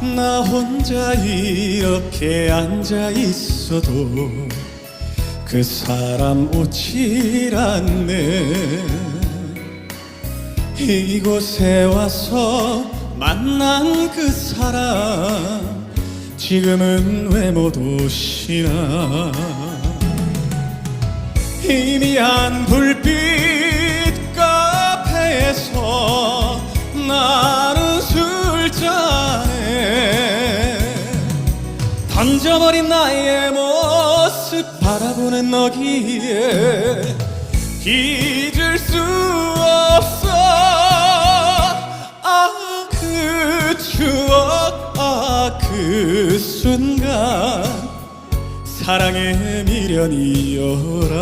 나 혼자 이렇게 앉아 있어도 그 사람 오질 않네. 이곳에 와서 만난 그 사람 지금은 왜 못 오시나 희미한 불빛 던져버린 나의 모습 바라보는 너기에 잊을 수 없어. 아 그 추억 아 그 순간 사랑의 미련이여라